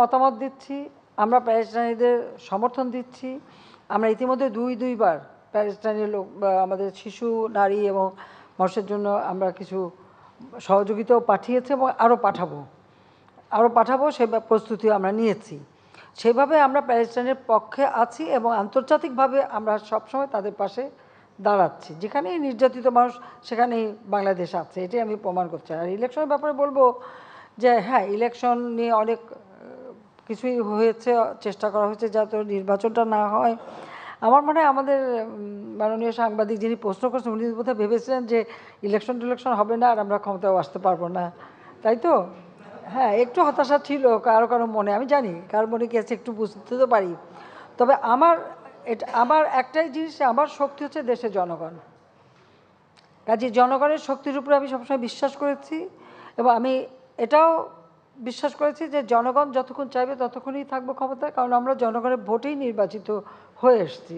মতামত দিচ্ছি, আমরা প্যালেস্টাইনিদের সমর্থন দিচ্ছি। আমরা ইতিমধ্যে দুই, দুইবার প্যালেস্টাইনের লোক আমাদের শিশু, নারী এবং মানুষের জন্য আমরা কিছু সহযোগিতাও পাঠিয়েছি এবং আরও পাঠাবো। আরও পাঠাবো, সে প্রস্তুতি আমরা নিয়েছি। সেভাবে আমরা প্যালেস্টাইনের পক্ষে আছি এবং আন্তর্জাতিকভাবে আমরা সবসময় তাদের পাশে দাঁড়াচ্ছি। যেখানেই নির্যাতিত মানুষ, সেখানেই বাংলাদেশ আছে। এটাই আমি প্রমাণ করছি। আর ইলেকশনের ব্যাপারে বলব যে হ্যাঁ ইলেকশন নিয়ে অনেক কিছুই হয়েছে, চেষ্টা করা হয়েছে যাতে নির্বাচনটা না হয়। আমার মনে হয় আমাদের মাননীয় সাংবাদিক যিনি প্রশ্ন করছেন, উনি বোধহয় ভেবেছিলেন যে ইলেকশন টিলেকশন হবে না আর আমরা ক্ষমতায় আসতে পারব না। তাই তো? হ্যাঁ একটু হতাশা ছিল কারও কারও মনে, আমি জানি কারও মনে কি আছে একটু বুঝতে তো পারি। তবে আমার, এটা, আমার একটাই জিনিস, আমার শক্তি হচ্ছে দেশের জনগণ। কাজে জনগণের শক্তির উপরে আমি সবসময় বিশ্বাস করেছি এবং আমি এটাও বিশ্বাস করেছি যে জনগণ যতক্ষণ চাইবে ততক্ষণই থাকব ক্ষমতায়, কারণ আমরা জনগণের ভোটেই নির্বাচিত হয়ে এসেছি।